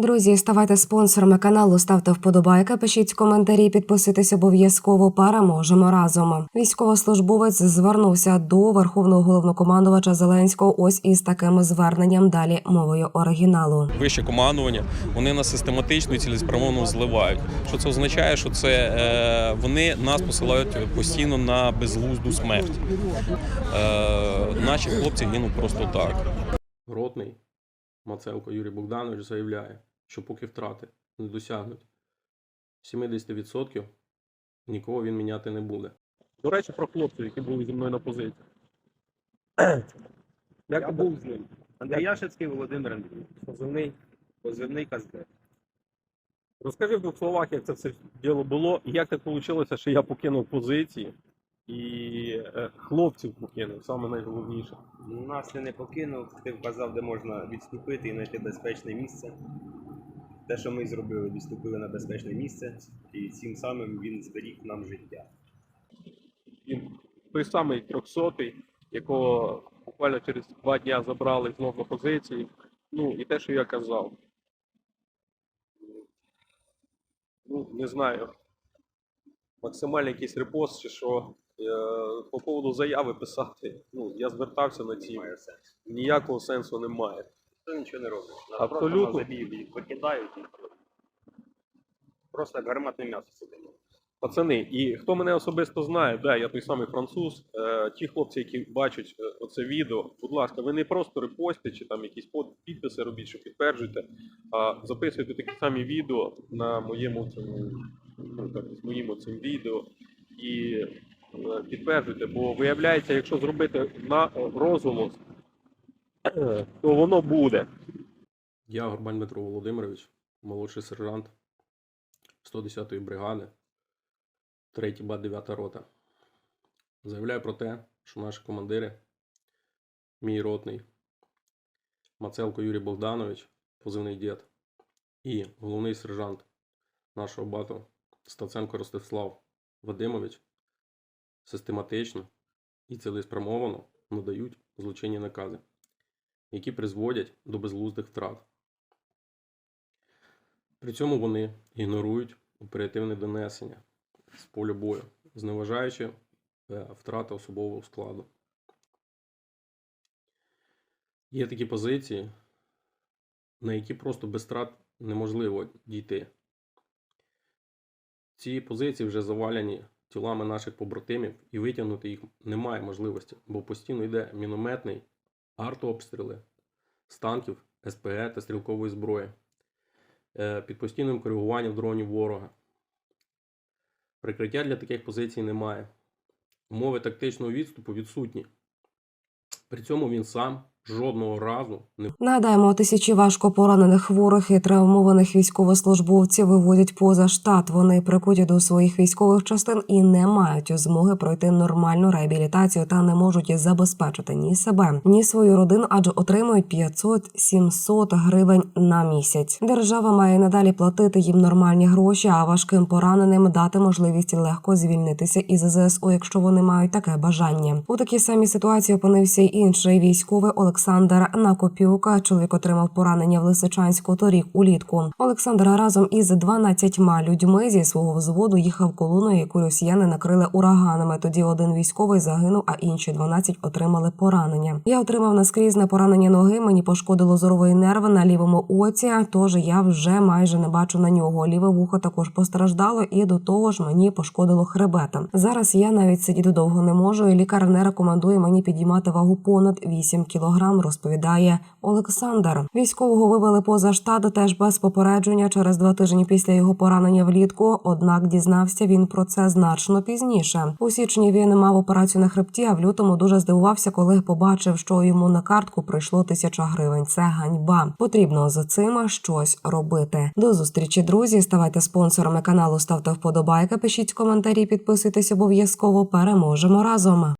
Друзі, ставайте спонсорами каналу, ставте вподобайки, пишіть коментарі, підписуйтесь обов'язково. Переможемо разом. Військовослужбовець звернувся до верховного головнокомандувача Зеленського. Ось із таким зверненням. Далі мовою оригіналу. вище командування, вони нас систематично і цілеспрямовано зливають. Що це означає? Що це е, вони нас посилають постійно на безглузду смерть. Е, наші хлопці гинуть просто так. Ротний Мацелко Юрій Богданович заявляє, що поки втрати не досягнуть 70%, нікого він міняти не буде. До речі, про хлопців, які були зі мною на позиції. Як Я був з ним. Андріяшицький Володимир Андрійович. позивний? Позивний Казбек. Розкажи в двох словах, як це все діло було, і як так вийшло, що я покинув позиції і е, хлопців покинув, саме найголовніше. Ну, Нас ти не покинув, ти вказав, де можна відступити і знайти безпечне місце. Те, що ми зробили, відступили на безпечне місце, і цим самим він зберіг нам життя. Він той самий 300 якого буквально через два дня забрали знов на позиції. Ну і те, що я казав. Ну, не знаю. Максимальний якийсь репост, чи що е, по поводу заяви писати. Ну, я звертався на ці. Ніякого сенсу немає. Ніхто нічого не робить. Нас Абсолютно. Просто на забій викидають і просто як гарматне м'ясо сидимо. Пацани, і хто мене особисто знає, да, я той самий француз. Е, ті хлопці, які бачать е, оце відео, будь ласка, ви не просто репостите чи там якісь підписи робіть, що підтверджуєте, а записуйте такі самі відео на моєму цьому, ну, так, з моїм цим відео і е, підтверджуйте, бо виявляється, якщо зробити на е, розголос, то воно буде. Я Горбань Дмитро Володимирович, молодший сержант 110-ї бригади. 3 ба 9 рота. Заявляю про те, що наші командири, мій ротний, Мацелко Юрій Богданович, позивний дід, і головний сержант нашого бату Стаценко Ростислав Вадимович систематично і цілеспрямовано надають злочинні накази, які призводять до безглуздих втрат. При цьому вони ігнорують оперативне донесення з поля бою, зневажаючи е, втрати особового складу. Є такі позиції, на які просто без втрат неможливо дійти. Ці позиції вже завалені тілами наших побратимів, і витягнути їх немає можливості, бо постійно йде мінометний артобстріли з танків, СПЕ та стрілкової зброї е, під постійним коригуванням дронів ворога. Прикриття для таких позицій немає. Умови тактичного відступу відсутні. При цьому він сам жодного разу не Нагадаємо, тисячі важко поранених хворих і травмованих військовослужбовців виводять поза штат. Вони прикуті до своїх військових частин і не мають змоги пройти нормальну реабілітацію та не можуть забезпечити ні себе, ні свою родину, адже отримують 500-700 гривень на місяць. Держава має надалі платити їм нормальні гроші, а важким пораненим дати можливість легко звільнитися із ЗСУ, якщо вони мають таке бажання. У такій самій ситуації опинився й інший військовий Олександр Накопюка. Чоловік отримав поранення в Лисичанську торік улітку. Олександр разом із 12 людьми зі свого взводу їхав колоною, яку росіяни накрили ураганами. Тоді один військовий загинув, а інші 12 отримали поранення. Я отримав наскрізне поранення ноги. Мені пошкодило зоровий нерв на лівому оці. Тож я вже майже не бачу на нього. Ліве вухо також постраждало, і до того ж мені пошкодило хребета. Зараз я навіть сидіти довго не можу. і Лікар не рекомендує мені підіймати вагу понад 8 кілограм. Розповідає Олександр. Військового вивели поза штат теж без попередження через два тижні після його поранення влітку. Однак дізнався він про це значно пізніше. У січні він мав операцію на хребті, а в лютому дуже здивувався, коли побачив, що йому на картку прийшло тисяча гривень. Це ганьба. Потрібно за цим щось робити. До зустрічі, друзі. Ставайте спонсорами каналу, ставте вподобайки, пишіть коментарі, підписуйтесь обов'язково. Переможемо разом.